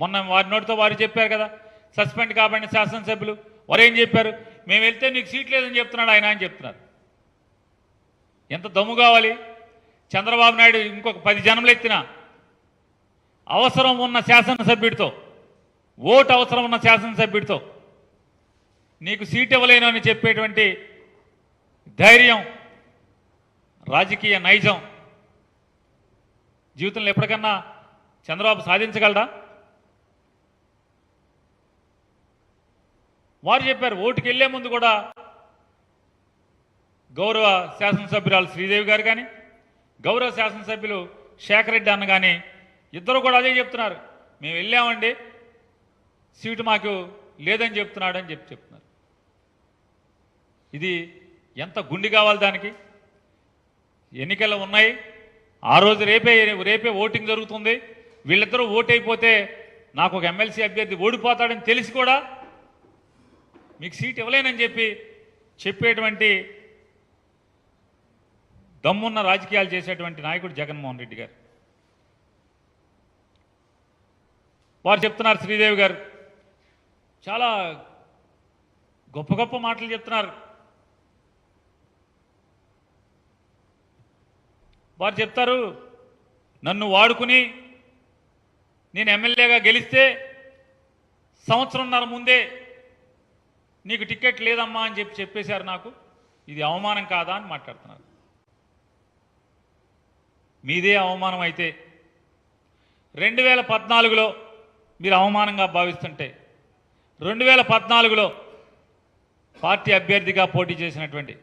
మొన్న వారి నోటితో వారు చెప్పారు కదా సస్పెండ్ కాబడిన శాసనసభ్యులు. వారు ఏం చెప్పారు? మేము వెళ్తే నీకు సీట్ లేదని చెప్తున్నాడు ఆయన అని చెప్తున్నారు. ఎంత దమ్ము కావాలి? చంద్రబాబు నాయుడు ఇంకొక పది జనములు ఎత్తిన అవసరం ఉన్న శాసనసభ్యుడితో ఓటు అవసరం ఉన్న శాసనసభ్యుడితో నీకు సీట్ ఇవ్వలేను అని చెప్పేటువంటి ధైర్యం రాజకీయ నైజం జీవితంలో ఎప్పటికన్నా చంద్రబాబు సాధించగలడా? వారు చెప్పారు ఓటుకి వెళ్ళే ముందు కూడా గౌరవ శాసనసభ్యురాలు శ్రీదేవి గారు కానీ గౌరవ శాసనసభ్యులు శేఖర్ రెడ్డి అన్న కానీ ఇద్దరు కూడా అదే చెప్తున్నారు. మేము వెళ్ళామండి సీటు మాకు లేదని చెప్తున్నాడు అని చెప్పి చెప్తున్నారు. ఇది ఎంత గుండి కావాలి దానికి? ఎన్నికలు ఉన్నాయి ఆ రోజు రేపే రేపే ఓటింగ్ జరుగుతుంది వీళ్ళిద్దరూ ఓటైపోతే అయిపోతే నాకు ఒక ఎమ్మెల్సీ అభ్యర్థి ఓడిపోతాడని తెలిసి కూడా మీకు సీట్ ఇవ్వలేనని చెప్పి చెప్పేటువంటి దమ్మున్న రాజకీయాలు చేసేటువంటి నాయకుడు జగన్మోహన్ రెడ్డి గారు. వారు చెప్తున్నారు శ్రీదేవి గారు చాలా గొప్ప గొప్ప మాటలు చెప్తున్నారు. వారు చెప్తారు నన్ను వాడుకుని నేను ఎమ్మెల్యేగా గెలిస్తే సంవత్సరంన్నర ముందే నీకు టికెట్ లేదమ్మా అని చెప్పి చెప్పేశారు నాకు. ఇది అవమానం కాదా అని మాట్లాడుతున్నారు. మీదే అవమానం అయితే రెండు వేల పద్నాలుగులో మీరు అవమానంగా భావిస్తుంటే రెండు వేల పద్నాలుగులో పార్టీ అభ్యర్థిగా పోటీ చేసినటువంటి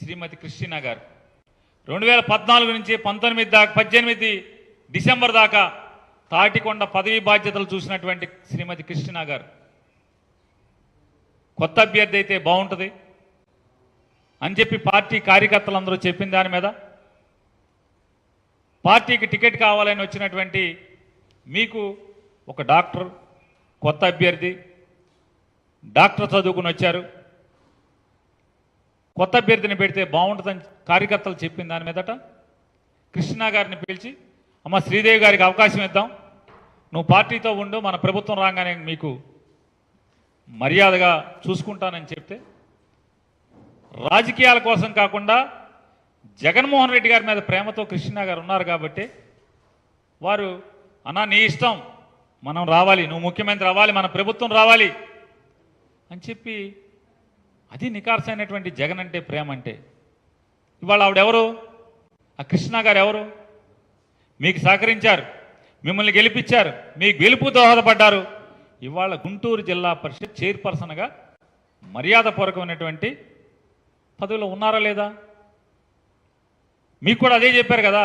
శ్రీమతి క్రిస్టినా గారు రెండు వేల పద్నాలుగు నుంచి పంతొమ్మిది దాకా పద్దెనిమిది డిసెంబర్ దాకా తాటికొండ పదవీ బాధ్యతలు చూసినటువంటి శ్రీమతి కృష్ణ గారు కొత్త అభ్యర్థి అయితే బాగుంటుంది అని చెప్పి పార్టీ కార్యకర్తలందరూ చెప్పిన దాని మీద పార్టీకి టికెట్ కావాలని వచ్చినటువంటి మీకు ఒక డాక్టర్ కొత్త అభ్యర్థి డాక్టర్ చదువుకుని వచ్చారు. కొత్త అభ్యర్థిని పెడితే బాగుంటుందని కార్యకర్తలు చెప్పిన దాని మీదట కృష్ణా గారిని పిలిచి అమ్మ శ్రీదేవి గారికి అవకాశం ఇద్దాం. నువ్వు పార్టీతో ఉండు మన ప్రభుత్వం రాగానే మీకు మర్యాదగా చూసుకుంటానని చెప్తే రాజకీయాల కోసం కాకుండా జగన్మోహన్ రెడ్డి గారి మీద ప్రేమతో కృష్ణ గారు ఉన్నారు కాబట్టి వారు అన్నా నీ ఇష్టం. మనం రావాలి. నువ్వు ముఖ్యమంత్రి అవ్వాలి. మన ప్రభుత్వం రావాలి. అని చెప్పి అది నికార్సైనటువంటి జగన్ అంటే ప్రేమ అంటే. ఇవాళ ఆవిడెవరు ఆ కృష్ణ గారు ఎవరు? మీకు సహకరించారు. మిమ్మల్ని గెలిపించారు. మీకు గెలుపు దోహదపడ్డారు. ఇవాళ గుంటూరు జిల్లా పరిషత్ చైర్పర్సన్గా మర్యాదపూర్వకమైనటువంటి పదవిలో ఉన్నారా లేదా? మీకు కూడా అదే చెప్పారు కదా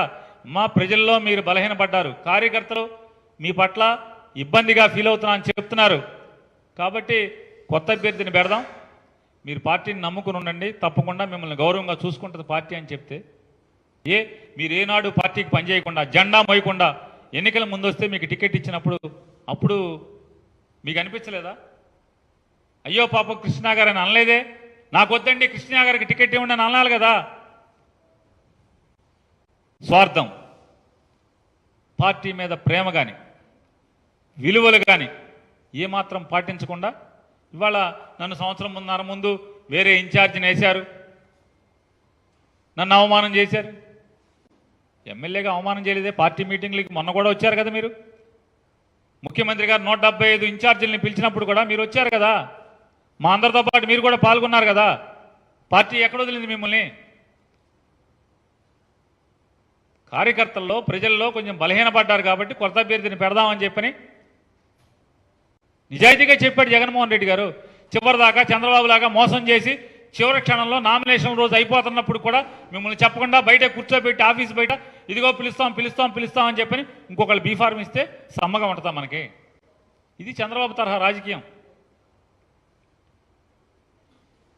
మా ప్రజల్లో మీరు బలహీనపడ్డారు. కార్యకర్తలు మీ పట్ల ఇబ్బందిగా ఫీల్ అవుతున్నా అని చెప్తున్నారు. కాబట్టి కొత్త అభ్యర్థిని పెడదాం. మీరు పార్టీని నమ్ముకుని ఉండండి. తప్పకుండా మిమ్మల్ని గౌరవంగా చూసుకుంటుంది పార్టీ అని చెప్తే. ఏ మీరు ఏనాడు పార్టీకి పనిచేయకుండా జెండా మోయకుండా ఎన్నికల ముందు వస్తే మీకు టికెట్ ఇచ్చినప్పుడు అప్పుడు మీకు అనిపించలేదా? అయ్యో పాప కృష్ణా గారు అని అనలేదే? నాకు వద్దండి కృష్ణా గారికి టికెట్ ఇవ్వండి అని అనాలి కదా? స్వార్థం. పార్టీ మీద ప్రేమ కానీ విలువలు కానీ ఏమాత్రం పాటించకుండా ఇవాళ నన్ను సంవత్సరం ముందున్నర ముందు వేరే ఇన్ఛార్జిని వేశారు. నన్ను అవమానం చేశారు. ఎమ్మెల్యేగా అవమానం చేయలేదే పార్టీ మీటింగ్లకి మొన్న కూడా వచ్చారు కదా మీరు? ముఖ్యమంత్రి గారు నూట డెబ్బై ఐదు ఇన్ఛార్జీలని పిలిచినప్పుడు కూడా మీరు వచ్చారు కదా? మా అందరితో పాటు మీరు కూడా పాల్గొన్నారు కదా? పార్టీ ఎక్కడ వదిలింది మిమ్మల్ని? కార్యకర్తల్లో ప్రజల్లో కొంచెం బలహీనపడ్డారు కాబట్టి కొత్త అభ్యర్థిని పెడదామని చెప్పని నిజాయితీగా చెప్పాడు జగన్మోహన్ రెడ్డి గారు. చివరిదాకా చంద్రబాబు లాగా మోసం చేసి చివరి క్షణంలో నామినేషన్ రోజు అయిపోతున్నప్పుడు కూడా మిమ్మల్ని చెప్పకుండా బయట కూర్చోబెట్టి ఆఫీస్ బయట ఇదిగో పిలుస్తాం పిలుస్తాం పిలుస్తాం అని చెప్పని ఇంకొకళ్ళు బీఫార్మ్ ఇస్తే సమ్మగా ఉంటుందా మనకి? ఇది చంద్రబాబు తరహా రాజకీయం.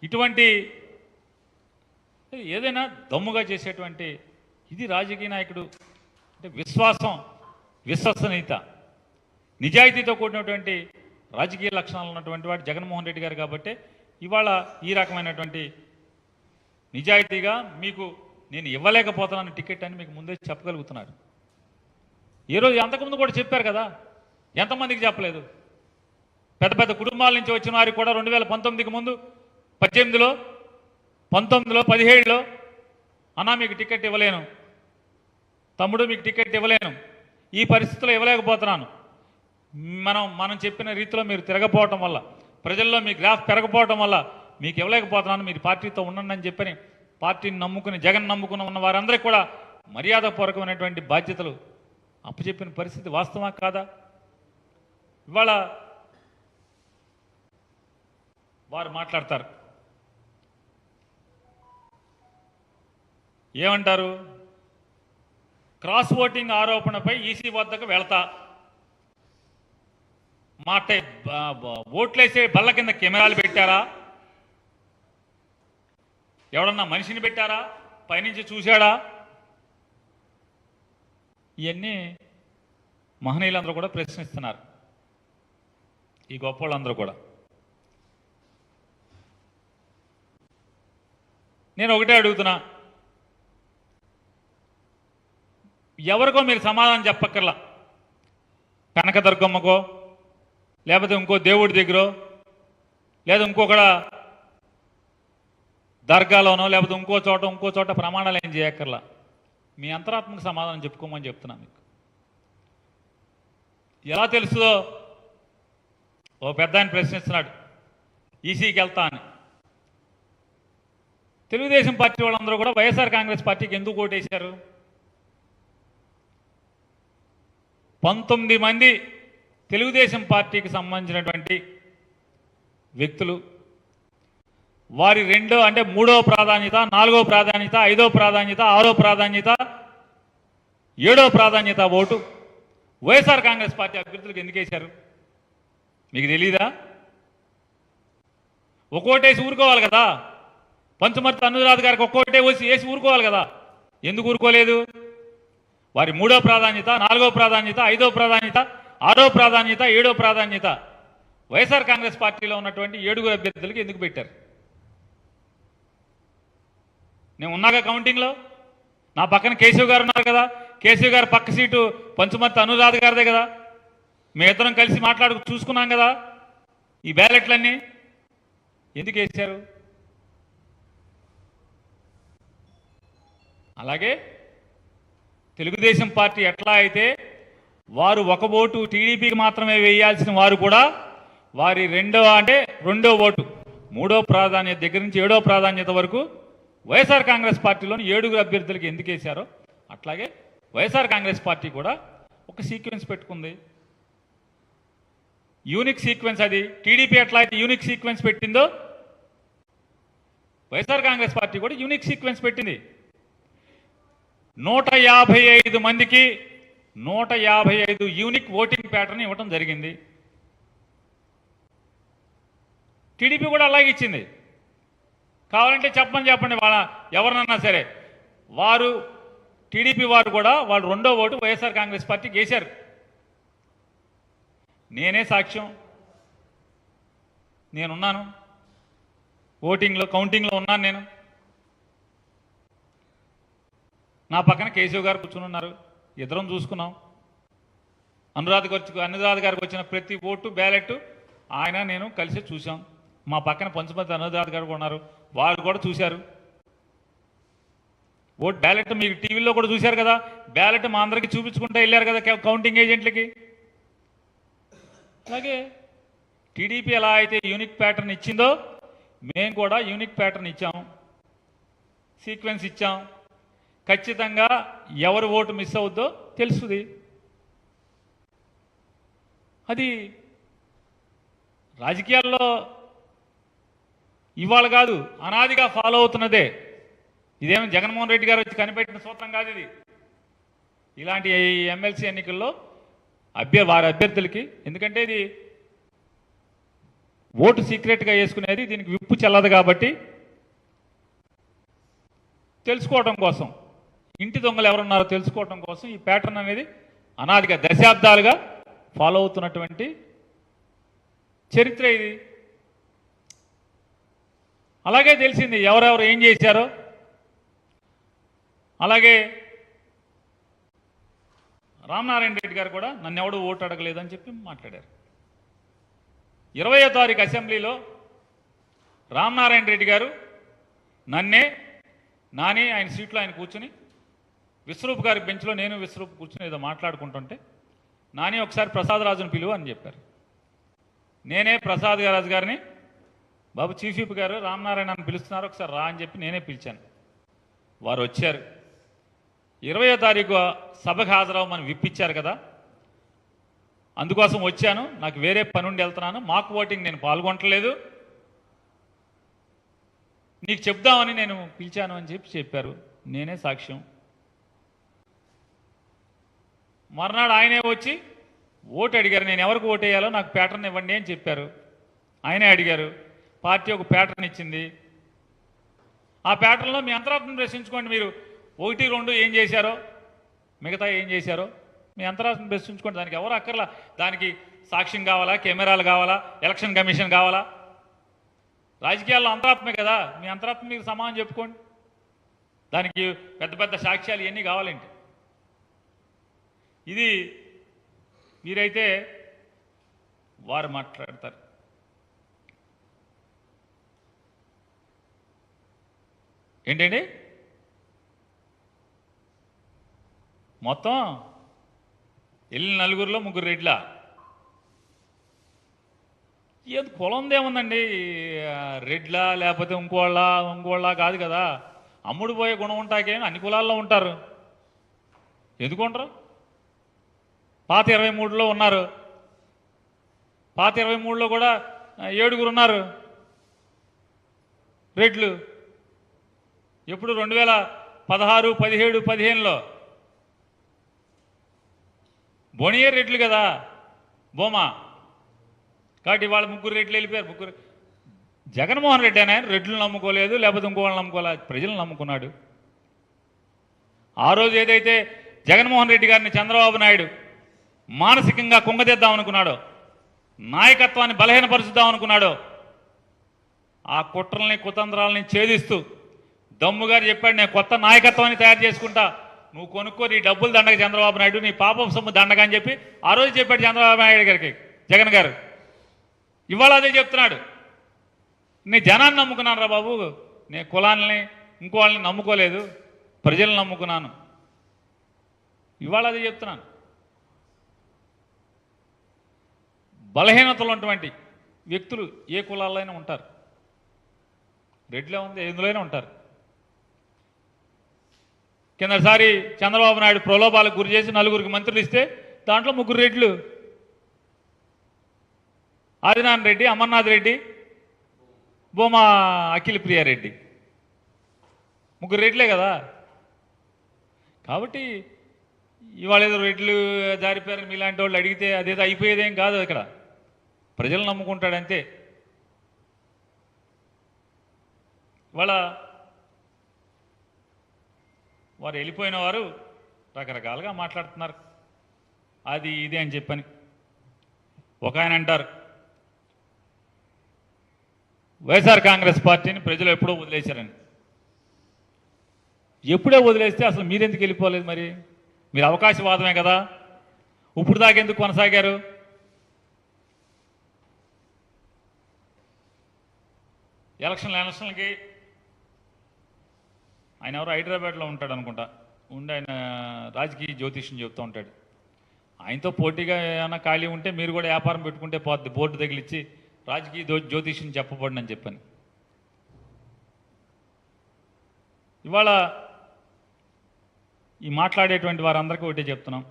ఇటువంటి ఏదైనా దమ్ముగా చేసేటువంటి ఇది రాజకీయ నాయకుడు అంటే విశ్వాసం విశ్వసనీయత నిజాయితీతో కూడినటువంటి రాజకీయ లక్షణాలు ఉన్నటువంటి వాడు జగన్మోహన్ రెడ్డి గారు కాబట్టి ఇవాళ ఈ రకమైనటువంటి నిజాయితీగా మీకు నేను ఇవ్వలేకపోతున్నాను టికెట్ అని మీకు ముందే చెప్పగలుగుతున్నారు. ఈరోజు రోజు అంతకుముందు కూడా చెప్పారు కదా ఎంతమందికి చెప్పలేదు? పెద్ద పెద్ద కుటుంబాల నుంచి వచ్చిన వారికి కూడా రెండు వేల పంతొమ్మిదికి ముందు పద్దెనిమిదిలో పంతొమ్మిదిలో పదిహేడులో అన్నా మీకు టికెట్ ఇవ్వలేను. తమ్ముడు మీకు టికెట్ ఇవ్వలేను. ఈ పరిస్థితిలో ఇవ్వలేకపోతున్నాను. మనం మనం చెప్పిన రీతిలో మీరు తిరగపోవటం వల్ల ప్రజల్లో మీ గ్రాఫ్ పెరగపోవటం వల్ల మీకు ఇవ్వలేకపోతున్నాను మీరు పార్టీతో ఉండండి అని చెప్పని పార్టీని నమ్ముకుని జగన్ నమ్ముకుని ఉన్న వారందరికీ కూడా మర్యాదపూర్వకమైనటువంటి బాధ్యతలు అప్పచెప్పిన పరిస్థితి వాస్తవా కాదా? ఇవాళ వారు మాట్లాడతారు. ఏమంటారు? క్రాస్ ఓటింగ్ ఆరోపణపై ఈసీ వద్దకు వెళ్తా. మాట ఓట్లేసే బల్ల కింద కెమెరాలు పెట్టారా? ఎవడన్నా మనిషిని పెట్టారా? పైనుంచి చూశాడా? ఇవన్నీ మహనీయులందరూ కూడా ప్రశ్నిస్తున్నారు. ఈ గొప్ప వాళ్ళందరూ కూడా. నేను ఒకటే అడుగుతున్నా. ఎవరికో మీరు సమాధానం చెప్పక్కర్లా. కనకదుర్గమ్మకో లేకపోతే ఇంకో దేవుడి దగ్గర లేదా ఇంకొకడ దర్గాలోనో లేకపోతే ఇంకో చోట ఇంకో చోట ప్రమాణాలు ఏం చేయక్కర్లా. మీ అంతరాత్మక సమాధానం చెప్పుకోమని చెప్తున్నా మీకు. ఎలా తెలుసుదో ఓ పెద్ద ఆయన ప్రశ్నిస్తున్నాడు ఈసీకి వెళ్తా అని. తెలుగుదేశం పార్టీ వాళ్ళందరూ కూడా వైఎస్ఆర్ కాంగ్రెస్ పార్టీకి ఎందుకు ఓటేశారు? పంతొమ్మిది మంది తెలుగుదేశం పార్టీకి సంబంధించినటువంటి వ్యక్తులు వారి రెండో అంటే మూడో ప్రాధాన్యత నాలుగో ప్రాధాన్యత ఐదో ప్రాధాన్యత ఆరో ప్రాధాన్యత ఏడో ప్రాధాన్యత ఓటు వైఎస్ఆర్ కాంగ్రెస్ పార్టీ అభ్యర్థులకు ఎందుకు వేశారు? మీకు తెలీదా? ఒక్కోటేసి ఊరుకోవాలి కదా. పంచమర్తి అనురాధ గారికి ఒక్కోటే వచ్చి వేసి ఊరుకోవాలి కదా. ఎందుకు ఊరుకోలేదు? వారి మూడో ప్రాధాన్యత నాలుగో ప్రాధాన్యత ఐదో ప్రాధాన్యత ఆరో ప్రాధాన్యత ఏడో ప్రాధాన్యత. వైఎస్ఆర్ కాంగ్రెస్ పార్టీలో ఉన్నటువంటి ఏడుగురు అభ్యర్థులకు ఎందుకు పెట్టారు? నేను ఉన్నాగా కౌంటింగ్లో? నా పక్కన కేశవ్ గారు ఉన్నారు కదా. కేశవ్ గారు పక్క సీటు పంచుమర్తి అనురాధ గారిదే కదా. మీ ఇద్దరం కలిసి మాట్లాడు చూసుకున్నాం కదా ఈ బ్యాలెట్లన్నీ. ఎందుకు వేశారు? అలాగే తెలుగుదేశం పార్టీ ఎట్లా అయితే వారు ఒక ఓటు టీడీపీకి మాత్రమే వేయాల్సిన వారు కూడా వారి రెండో అంటే రెండో ఓటు మూడో ప్రాధాన్యత దగ్గర నుంచి ఏడో ప్రాధాన్యత వరకు వైఎస్ఆర్ కాంగ్రెస్ పార్టీలోని ఏడుగురు అభ్యర్థులకి ఎందుకు వేశారో అట్లాగే వైఎస్ఆర్ కాంగ్రెస్ పార్టీ కూడా ఒక సీక్వెన్స్ పెట్టుకుంది. యూనిక్ సీక్వెన్స్ అది. టీడీపీ ఎట్లా అయితే యూనిక్ సీక్వెన్స్ పెట్టిందో వైఎస్ఆర్ కాంగ్రెస్ పార్టీ కూడా యూనిక్ సీక్వెన్స్ పెట్టింది. నూట యాభై ఐదు మందికి నూట యాభై ఐదు యూనిక్ ఓటింగ్ ప్యాటర్న్ ఇవ్వటం జరిగింది. టీడీపీ కూడా అలాగే ఇచ్చింది. కావాలంటే చెప్పమని చెప్పండి వాళ్ళ ఎవరినన్నా సరే. వారు టీడీపీ వారు కూడా వాళ్ళు రెండో ఓటు వైఎస్ఆర్ కాంగ్రెస్ పార్టీకి వేశారు. నేనే సాక్ష్యం. నేనున్నాను. ఓటింగ్లో కౌంటింగ్లో ఉన్నాను నేను. నా పక్కన కేశవ్ గారు కూర్చుని ఉన్నారు. ఇద్దరం చూసుకున్నాం. అనురాధ వచ్చి అనురాధ గారికి వచ్చిన ప్రతి ఓటు బ్యాలెట్ ఆయన నేను కలిసి చూసాం మా పక్కన పంచమంది అనురాధ గారు ఉన్నారు. వారు కూడా చూశారు. ఓట్ బ్యాలెట్ మీకు టీవీలో కూడా చూశారు కదా. బ్యాలెట్ మా అందరికీ చూపించుకుంటూ వెళ్ళారు కదా కౌంటింగ్ ఏజెంట్లకి. అలాగే టీడీపీ ఎలా అయితే యూనిక్ ప్యాటర్న్ ఇచ్చిందో మేము కూడా యూనిక్ ప్యాటర్న్ ఇచ్చాం. సీక్వెన్స్ ఇచ్చాం. ఖచ్చితంగా ఎవరు ఓటు మిస్ అవుద్దో తెలుసుది. అది రాజకీయాల్లో ఇవాళ కాదు అనాదిగా ఫాలో అవుతున్నదే. ఇదేమి జగన్మోహన్ రెడ్డి గారు వచ్చి కనిపెట్టిన సూత్రం కాదు ఇది. ఇలాంటి ఎమ్మెల్సీ ఎన్నికల్లో అభ్య వారి అభ్యర్థులకి ఎందుకంటే ఇది ఓటు సీక్రెట్గా వేసుకునేది దీనికి విప్పు చెల్లదు కాబట్టి తెలుసుకోవడం కోసం. ఇంటి దొంగలు ఎవరున్నారో తెలుసుకోవడం కోసం ఈ ప్యాటర్న్ అనేది అనాదిగా దశాబ్దాలుగా ఫాలో అవుతున్నటువంటి చరిత్ర ఇది. అలాగే తెలిసింది ఎవరెవరు ఏం చేశారో. అలాగే రామనారాయణ రెడ్డి గారు కూడా నన్ను ఎవడు ఓటు అడగలేదని చెప్పి మాట్లాడారు. ఇరవయో తారీఖు అసెంబ్లీలో రామనారాయణ రెడ్డి గారు నన్నే నాని ఆయన సీట్లో ఆయన కూర్చుని విశ్వరూప్ గారి బెంచ్లో నేను విశ్వరూప్ కూర్చుని ఏదో మాట్లాడుకుంటుంటే నాని ఒకసారి ప్రసాద్ రాజును పిలువు అని చెప్పారు. నేనే ప్రసాద్ రాజు గారిని బాబు చీఫ్ విప్ గారు రామనారాయణ అని పిలుస్తున్నారు ఒకసారి రా అని చెప్పి నేనే పిలిచాను. వారు వచ్చారు. ఇరవయో తారీఖు సభకు హాజరవమని విప్పించారు కదా. అందుకోసం వచ్చాను. నాకు వేరే పని ఉండి వెళ్తున్నాను. మాక్ ఓటింగ్ నేను పాల్గొనట్లేదు నీకు చెప్దామని నేను పిలిచాను అని చెప్పి చెప్పారు. నేనే సాక్ష్యం. మర్నాడు ఆయనే వచ్చి ఓటు అడిగారు. నేను ఎవరికి ఓటేయాలో వేయాలో నాకు ప్యాటర్న్ ఇవ్వండి అని చెప్పారు. ఆయనే అడిగారు. పార్టీ ఒక ప్యాటర్న్ ఇచ్చింది. ఆ ప్యాటర్న్లో మీ అంతరాత్మను ప్రశ్నించుకోండి మీరు. ఒకటి రెండు ఏం చేశారో మిగతా ఏం చేశారో మీ అంతరాత్మను ప్రశ్నించుకోండి. దానికి ఎవరు అక్కర్లా? దానికి సాక్ష్యం కావాలా? కెమెరాలు కావాలా? ఎలక్షన్ కమిషన్ కావాలా? రాజకీయాల్లో అంతరాత్మే కదా. మీ అంతరాత్మ మీకు సమానం చెప్పుకోండి. దానికి పెద్ద పెద్ద సాక్ష్యాలు ఇవన్నీ కావాలండి ఇది మీరైతే వారు మాట్లాడతారు. ఏంటండి? మొత్తం వెళ్ళిన నలుగురిలో ముగ్గురు రెడ్లా? ఏది కులందేముందండి రెడ్లా లేకపోతే ఇంకోళ్ళ ఇంకోళ్ళ కాదు కదా. అమ్ముడు పోయే గుణం ఉంటాకే అన్ని కులాల్లో ఉంటారు. ఎందుకుంటారు పాత ఇరవై మూడులో ఉన్నారు. పాత ఇరవై మూడులో కూడా ఏడుగురు ఉన్నారు. రెడ్లు. ఎప్పుడు రెండు వేల పదహారు పదిహేడు పదిహేనులో. బొనియర్ రెడ్లు కదా బొమా కాబట్టి వాళ్ళ ముగ్గురు రెడ్లు వెళ్ళిపోయారు. ముగ్గురు జగన్మోహన్ రెడ్డి అని రెడ్లు నమ్ముకోలేదు లేకపోతే ఇంకో వాళ్ళు నమ్ముకోలేదు ప్రజలు నమ్ముకున్నాడు. ఆ రోజు ఏదైతే జగన్మోహన్ రెడ్డి గారిని చంద్రబాబు నాయుడు మానసికంగా కుంగదీద్దాం అనుకున్నాడు. నాయకత్వాన్ని బలహీనపరుచుదాం అనుకున్నాడో. ఆ కుట్రల్ని కుతంత్రాలని ఛేదిస్తూ దమ్ము గారు చెప్పాడు నేను కొత్త నాయకత్వాన్ని తయారు చేసుకుంటా. నువ్వు కొనుక్కో నీ డబ్బులు దండగ చంద్రబాబు నాయుడు నీ పాపం సొమ్ము దండగ అని చెప్పి ఆ రోజు చెప్పాడు చంద్రబాబు నాయుడు గారికి జగన్ గారు. ఇవాళ అదే చెప్తున్నాడు. నేను జనాన్ని నమ్ముకున్నాను రా బాబు. నేను కులాన్ని ఇంకో వాళ్ళని నమ్ముకోలేదు. ప్రజలను నమ్ముకున్నాను. ఇవాళ అదే చెప్తున్నాను. బలహీనతలు ఉన్నటువంటి వ్యక్తులు ఏ కులాలైనా ఉంటారు. రెడ్లే ఉంది ఎందులోనే ఉంటారు. కిందసారి చంద్రబాబు నాయుడు ప్రలోభాలకు గురి చేసి నలుగురికి మంత్రులు ఇస్తే దాంట్లో ముగ్గురు రెడ్లు ఆదినారాయణ రెడ్డి అమర్నాథ్ రెడ్డి భూమా అఖిల ప్రియారెడ్డి ముగ్గురు రెడ్లే కదా. కాబట్టి ఇవాళ ఏదో రెడ్లు జారిపోయారని మీలాంటి వాళ్ళు అడిగితే అదేదో అయిపోయేదేం కాదు ఇక్కడ. ప్రజలు నమ్ముకుంటాడంతే. ఇవాళ వారు వెళ్ళిపోయిన వారు రకరకాలుగా మాట్లాడుతున్నారు. అది ఇది అని చెప్పని ఒక ఆయన అంటారు. వైఎస్ఆర్ కాంగ్రెస్ పార్టీని ప్రజలు ఎప్పుడో వదిలేశారని. ఎప్పుడే వదిలేస్తే అసలు మీరెందుకు వెళ్ళిపోలేదు మరి? మీరు అవకాశవాదమే కదా. ఇప్పుడు దాకా ఎందుకు కొనసాగారు? ఎలక్షన్ ఎలక్షన్లకి ఆయన ఎవరు హైదరాబాద్లో ఉంటాడు అనుకుంటా. ఉండి ఆయన రాజకీయ జ్యోతిష్యం చెప్తూ ఉంటాడు. ఆయనతో పోటీగా ఏమైనా ఖాళీ ఉంటే మీరు కూడా వ్యాపారం పెట్టుకుంటే పోద్ది బోర్డు తగిలిచ్చి రాజకీయ జ్యో- జ్యోతిష్యం చెప్పబడినని అని చెప్పాను. ఇవాళ ఈ మాట్లాడేటువంటి వారందరికీ ఒకటే చెప్తున్నాం.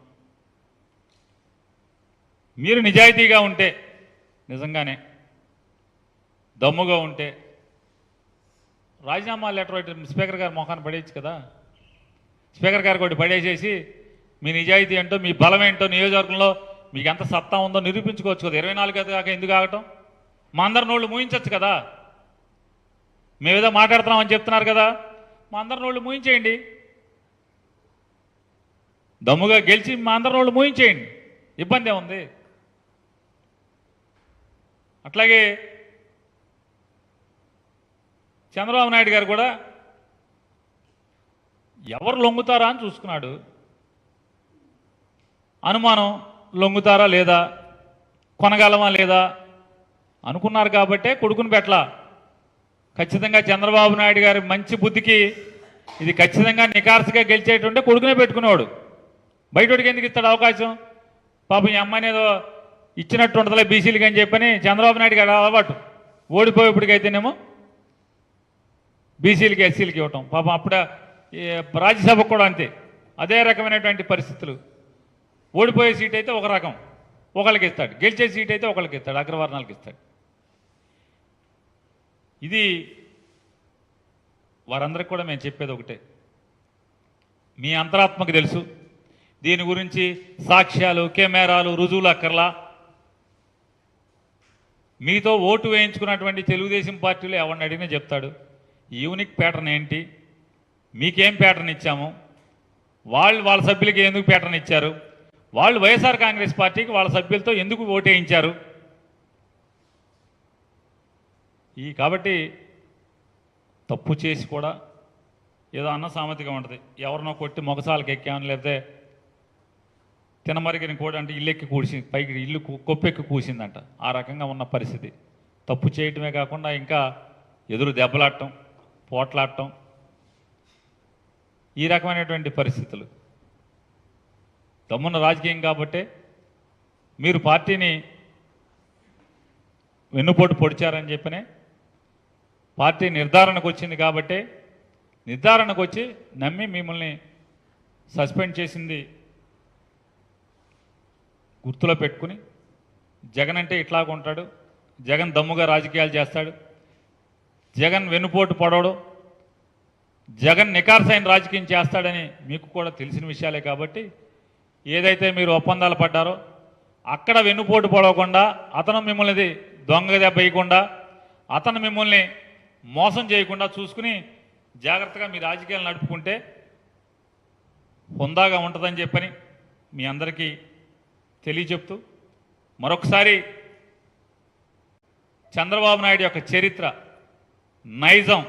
మీరు నిజాయితీగా ఉంటే నిజంగానే దమ్ముగా ఉంటే రాజీనామా లెటర్ ఒకటి స్పీకర్ గారు మొహాన్ని పడేయచ్చు కదా. స్పీకర్ గారు ఒకటి పడేసేసి మీ నిజాయితీ ఏంటో మీ బలం ఏంటో నియోజకవర్గంలో మీకు ఎంత సత్తా ఉందో నిరూపించుకోవచ్చు కదా. ఇరవై నాలుగు కాక ఎందుకు ఆగటం? మా అందరి నోళ్ళు మూయించవచ్చు కదా. మేమేదో మాట్లాడుతున్నామని చెప్తున్నారు కదా. మా అందరి నోళ్ళు మూయించేయండి. దమ్ముగా గెలిచి మా అందరి నోళ్ళు మూయించేయండి. ఇబ్బంది ఏముంది? అట్లాగే చంద్రబాబు నాయుడు గారు కూడా ఎవరు లొంగుతారా అని చూసుకున్నాడు. అనుమానం లొంగుతారా లేదా? కొనగలమా లేదా? అనుకున్నారు కాబట్టే కొడుకుని పెట్టలా. ఖచ్చితంగా చంద్రబాబు నాయుడు గారి మంచి బుద్ధికి ఇది ఖచ్చితంగా నికార్సుగా గెలిచేటుంటే కొడుకునే పెట్టుకునేవాడు. బయటోడికి ఎందుకు ఇస్తాడు అవకాశం? పాపం ఈ అమ్మాయిని ఏదో ఇచ్చినట్టు ఉంటుందిలే బీసీలకి అని చెప్పని చంద్రబాబు నాయుడు గారు అలవాటు. ఓడిపోయేప్పటికైతేనేమో బీసీలకి ఎస్సీలకి ఇవ్వటం. పాపం అప్పుడే రాజ్యసభకు కూడా అంతే. అదే రకమైనటువంటి పరిస్థితులు. ఓడిపోయే సీట్ అయితే ఒక రకం. ఒకళ్ళకి ఇస్తాడు. గెలిచే సీట్ అయితే ఒకళ్ళకి ఇస్తాడు. అగ్రవర్ణాలకు ఇస్తాడు. ఇది వారందరికి కూడా మేము చెప్పేది ఒకటే. మీ అంతరాత్మకు తెలుసు. దీని గురించి సాక్ష్యాలు కెమెరాలు రుజువులు అక్కర్లా. మీతో ఓటు వేయించుకున్నటువంటి తెలుగుదేశం పార్టీలో ఎవరిని అడిగినా చెప్తాడు. యూనిక్ ప్యాటర్న్ ఏంటి? మీకేం ప్యాటర్న్ ఇచ్చాము? వాళ్ళు వాళ్ళ సభ్యులకి ఎందుకు ప్యాటర్న్ ఇచ్చారు? వాళ్ళు వైఎస్ఆర్ కాంగ్రెస్ పార్టీకి వాళ్ళ సభ్యులతో ఎందుకు ఓటేయించారు? ఈ కాబట్టి తప్పు చేసి కూడా ఏదో అన్న సామెతగా ఉంటుంది. ఎవరినో కొట్టి మొగసాలకు ఎక్కాను లేకపోతే తినమరిగిన కూడా అంటే ఇల్లెక్కి కూసింది పైకి ఇల్లు కొప్పెక్కి కూసిందంట. ఆ రకంగా ఉన్న పరిస్థితి. తప్పు చేయటమే కాకుండా ఇంకా ఎదురు దెబ్బలాడటం. పోట్లాడటం ఈ రకమైనటువంటి పరిస్థితులు. దమ్మున్న రాజకీయం కాబట్టే మీరు పార్టీని వెన్నుపోటు పొడిచారని చెప్పనే పార్టీ నిర్ధారణకు వచ్చింది కాబట్టే నిర్ధారణకు వచ్చి నమ్మి మిమ్మల్ని సస్పెండ్ చేసింది గుర్తులో పెట్టుకుని జగన్ అంటే ఇట్లాగ ఉంటాడు జగన్ దమ్ముగా రాజకీయాలు చేస్తాడు జగన్ వెన్నుపోటు పడవడు. జగన్ నికార్సైన రాజకీయం చేస్తాడని మీకు కూడా తెలిసిన విషయాలే కాబట్టి ఏదైతే మీరు ఒప్పందాలు పడ్డారో అక్కడ వెన్నుపోటు పడవకుండా అతను మిమ్మల్ని దొంగ దెబ్బ వేయకుండా అతను మిమ్మల్ని మోసం చేయకుండా చూసుకుని జాగ్రత్తగా మీ రాజకీయాలు నడుపుకుంటే హుందాగా ఉంటుందని చెప్పని మీ అందరికీ తెలియచెప్తూ మరొకసారి చంద్రబాబు నాయుడు యొక్క చరిత్ర నైజం.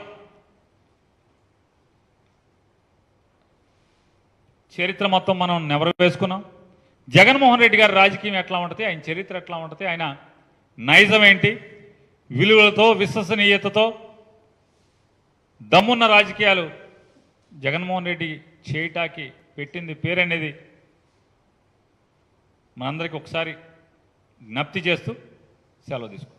చరిత్ర మొత్తం మనం నెవరు వేసుకున్నాం. జగన్మోహన్ రెడ్డి గారి రాజకీయం ఎట్లా ఉంటుంది? ఆయన చరిత్ర ఎట్లా ఉంటుంది? ఆయన నైజం ఏంటి? విలువలతో విశ్వసనీయతతో దమ్మున్న రాజకీయాలు జగన్మోహన్ రెడ్డి చేయటానికి పెట్టింది పేరనేది మనందరికీ ఒకసారి జ్ఞప్తి చేస్తూ సెలవు తీసుకుంటాం